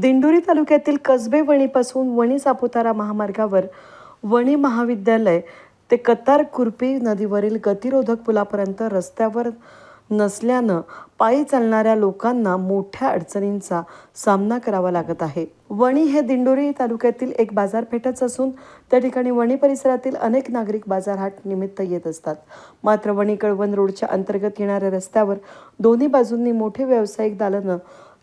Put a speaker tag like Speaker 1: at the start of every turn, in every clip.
Speaker 1: दिंडोरी तालुक्यातील कसबे वणीपासून वणी सापुतारा महामार्गावर वणी महाविद्यालय ते कतार कुर्पी नदीवरील गतिरोधक पुलापर्यंत रस्त्यावर नसल्यानं पायी चालणाऱ्या लोकांना मोठ्या अडचणींचा सामना करावा लागत आहे. वणी हे दिंडोरी तालुक्यातील एक बाजारपेठच असून त्या ठिकाणी वणी परिसरातील अनेक नागरिक बाजारहाट निमित्त येत असतात. मात्र वणी कळवण रोडच्या अंतर्गत येणाऱ्या रस्त्यावर दोन्ही बाजूंनी मोठे व्यावसायिक दालनं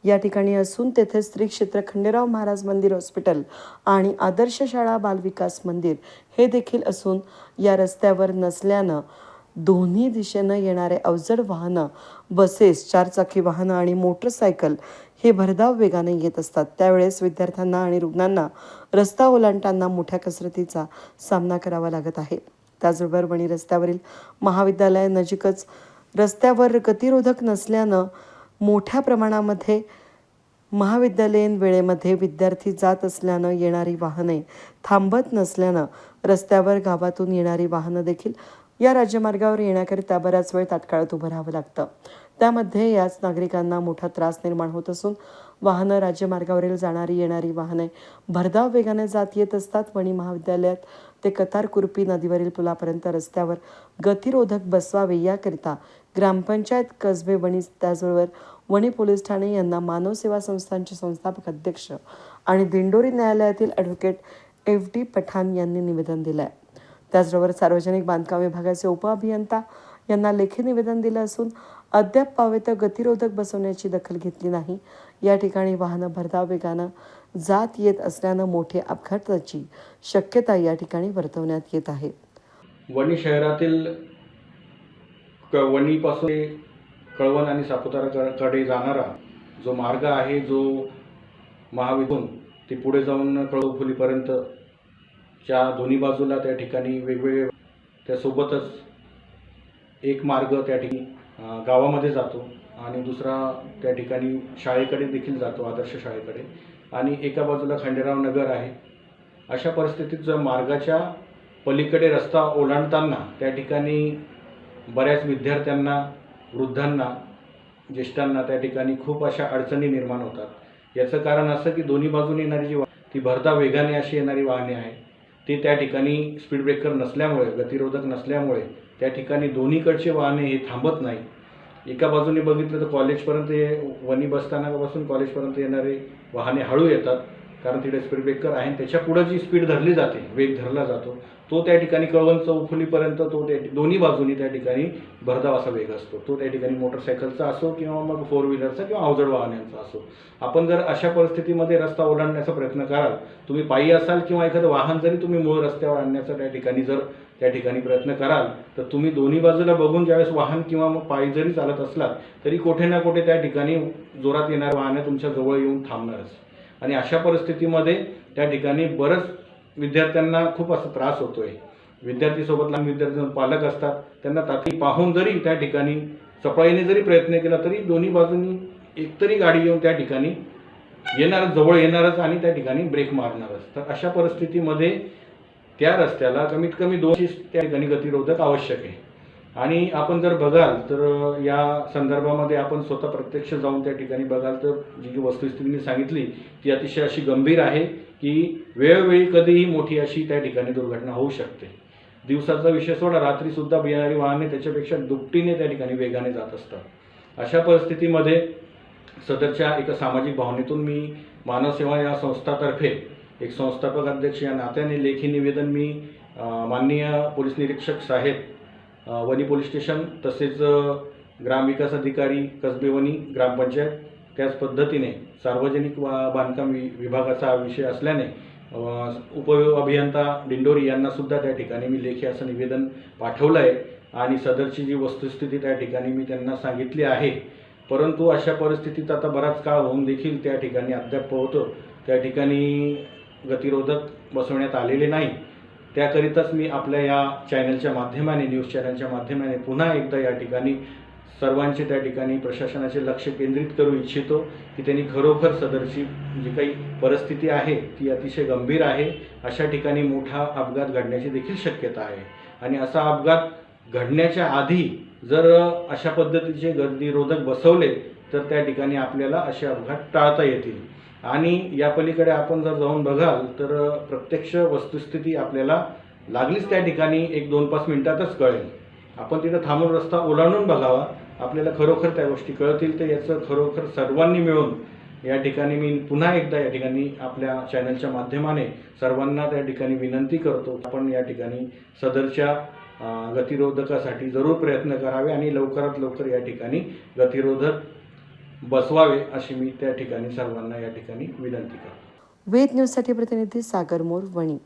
Speaker 1: या ठिकाणी असून तेथे श्री क्षेत्र खंडेराव महाराज मंदिर हॉस्पिटल आणि आदर्श शाळा बालविकास मंदिर हे देखील असून या रस्त्यावर नसल्यानं दोन्ही दिशेनं येणारे अवजड वाहनं बसेस चारचाकी वाहनं आणि मोटरसायकल हे भरधाव वेगाने येत असतात. त्यावेळेस विद्यार्थ्यांना आणि रुग्णांना रस्ता ओलांडताना मोठ्या कसरतीचा सामना करावा लागत आहे. त्याचबरोबर वणी रस्त्यावरील महाविद्यालय नजीकच रस्त्यावर गतिरोधक नसल्यानं मोठ्या प्रमाणामध्ये महाविद्यालयीन वेळेमध्ये विद्यार्थी जात असल्यानं येणारी वाहने थांबत नसल्यानं रस्त्यावर गावातून येणारी वाहनं देखील या राज्यमार्गावर येण्याकरिता बराच वेळ तात्काळात उभं राहावं लागतं. त्यामध्ये याच नागरिकांना मोठा त्रास निर्माण होत असून वाहनं राज्यमार्गावरील जाणारी येणारी वाहने भरधाव वेगाने जात येत असतात. वणी महाविद्यालयात ते कतार कुर्पी नदीवरील पुलापर्यंत रस्त्यावर गतिरोधक बसवावे याकरिता ग्रामपंचायत कसबे वणी त्याचबरोबर वणी पोलीस ठाणे यांना मानव सेवा संस्थांचे संस्थापक अध्यक्ष आणि दिंडोरी न्यायालयातील ॲडव्होकेट एफ डी पठाण यांनी निवेदन दिलं आहे त्याचबरोबर सार्वजनिक बांधकाम विभागाचे उपअभियंता यांना लेखी निवेदन दिलं असून अद्याप पावेत गतिरोधक बसवण्याची दखल घेतली नाही. या ठिकाणी वाहनं भरधाव वेगानं जात येत असल्यानं मोठे अपघाताची शक्यता या ठिकाणी वर्तवण्यात येत आहे.
Speaker 2: वणी शहरातील वणीपासून कळवण आणि सापुताराकडे जाणारा जो मार्ग आहे जो महाविधून ते पुढे जाऊन कळवफुलीपर्यंत च्या दोन्ही बाजूला त्या ठिकाणी वेगवेगळे त्यासोबतच एक मार्ग त्या ठिकाणी गावामध्ये जातो आणि दुसरा त्या ठिकाणी शाळेकडे देखील जातो आदर्श शाळेकडे. आणि एका बाजूला खंडेराव नगर आहे. अशा परिस्थितीत जर मार्गाच्या पलीकडे रस्ता ओलांडताना त्या ठिकाणी बऱ्याच विद्यार्थ्यांना वृद्धांना ज्येष्ठांना त्या ठिकाणी खूप अशा अडचणी निर्माण होतात. याचं कारण असं की दोन्ही बाजूने येणारी जी वा ती भरता वेगाने अशी येणारी वाहने आहे ती त्या ठिकाणी स्पीड ब्रेकर नसल्यामुळे गतिरोधक नसल्यामुळे त्या ठिकाणी दोन्हीकडचे वाहने हे थांबत नाही. एका बाजूने बघितलं तर कॉलेजपर्यंत ये- वणी बसस्थानकापासून कॉलेजपर्यंत येणारे वाहने हळू येतात कारण तिकडे स्पीड ब्रेकर आहे आणि त्याच्या पुढं जी स्पीड धरली जाते वेग धरला जातो तो त्या ठिकाणी कळवण चौफुलीपर्यंत तो त्या दोन्ही बाजूनी त्या ठिकाणी भरधाव असा वेग असतो. तो त्या ठिकाणी मोटरसायकलचा असो किंवा मग फोर व्हीलरचा किंवा अवजड वाहनांचा असो. आपण जर अशा परिस्थितीमध्ये रस्ता ओलांडण्याचा प्रयत्न कराल तुम्ही पायी असाल किंवा एखादं वाहन जरी तुम्ही मूळ रस्त्यावर आणण्याचा त्या ठिकाणी जर त्या ठिकाणी प्रयत्न कराल तर तुम्ही दोन्ही बाजूला बघून ज्यावेळेस वाहन किंवा मग पायी जरी चालत असलात तरी कुठे ना कुठे त्या ठिकाणी जोरात येणार वाहने तुमच्या जवळ येऊन थांबणारच. आणि अशा परिस्थितीमध्ये त्या ठिकाणी बरंच विद्यार्थ्यांना खूप असा त्रास होतोय. विद्यार्थीसोबत लहान विद्यार्थी पालक असतात. त्यांना तातडी पाहून जरी त्या ठिकाणी चपळाईने जरी प्रयत्न केला तरी दोन्ही बाजूंनी एकतरी गाडी येऊन त्या ठिकाणी येणारच जवळ येणारच आणि त्या ठिकाणी ब्रेक मारणारच. तर अशा परिस्थितीमध्ये त्या रस्त्याला कमीत कमी दोनशे त्या ठिकाणी गतिरोधक आवश्यक आहे. आणि आपण जर बघाल तर या संदर्भामध्ये आपण स्वतः प्रत्यक्ष जाऊन त्या ठिकाणी बघाल तर जी जी वस्तुस्थिती मी सांगितली ती अतिशय अशी गंभीर आहे की वेळोवेळी कधीही मोठी अशी त्या ठिकाणी दुर्घटना होऊ शकते. दिवसाचा विषय सोडा रात्रीसुद्धा येणारी वाहने त्याच्यापेक्षा दुपटीने त्या ठिकाणी वेगाने जात असतात. अशा परिस्थितीमध्ये सदरच्या एका सामाजिक भावनेतून मी मानव सेवा या संस्थातर्फे एक संस्थापक अध्यक्ष या नात्याने लेखी निवेदन मी माननीय पोलीस निरीक्षक साहेब वणी पोलीस स्टेशन तसेच ग्रामविकास अधिकारी कसबे वणी ग्रामपंचायत त्याच पद्धतीने सार्वजनिक वा बांधकाम वि विभागाचा विषय असल्याने उप अभियंता दिंडोरी यांनासुद्धा त्या ठिकाणी मी लेखी असं निवेदन पाठवलं आहे आणि सदरची जी वस्तुस्थिती त्या ठिकाणी मी त्यांना सांगितली आहे. परंतु अशा परिस्थितीत आता बराच काळ होऊन देखील त्या ठिकाणी अद्याप पोहतो त्या ठिकाणी गतिरोधक बसवण्यात आलेले नाही. त्याकरिताच मी आपल्या या चॅनलच्या माध्यमाने न्यूज चॅनलच्या माध्यमाने पुन्हा एकदा या ठिकाणी सर्वांचे त्या ठिकाणी प्रशासनाचे लक्ष केंद्रित करू इच्छितो की त्यांनी खरोखर सदरची जी काही परिस्थिती आहे ती अतिशय गंभीर आहे. अशा ठिकाणी मोठा अपघात घडण्याची देखील शक्यता आहे. आणि असा अपघात घडण्याच्या आधी जर अशा पद्धतीचे गर्दीरोधक बसवले तर त्या ठिकाणी आपल्याला असे अपघात टाळता येतील. आणि या पलीकडे आपण जर जाऊन बघाल तर प्रत्यक्ष वस्तुस्थिती आपल्याला लागलीच त्या ठिकाणी एक दोन पाच मिनिटातच कळेल. आपण तिथं थांबून रस्ता ओलांडून बघावा. आपल्याला खरोखर त्या गोष्टी कळतील तर याचं खरोखर सर्वांनी मिळून या ठिकाणी मी पुन्हा एकदा या ठिकाणी आपल्या चॅनलच्या माध्यमाने सर्वांना त्या ठिकाणी विनंती करतो आपण या ठिकाणी सदरच्या गतिरोधकासाठी जरूर प्रयत्न करावे आणि लवकरात लवकर या ठिकाणी गतिरोधक बसवावे अशी मी त्या ठिकाणी सर्वांना या ठिकाणी विनंती करतो.
Speaker 1: वेद न्यूजसाठी प्रतिनिधी सागर मोर वणी.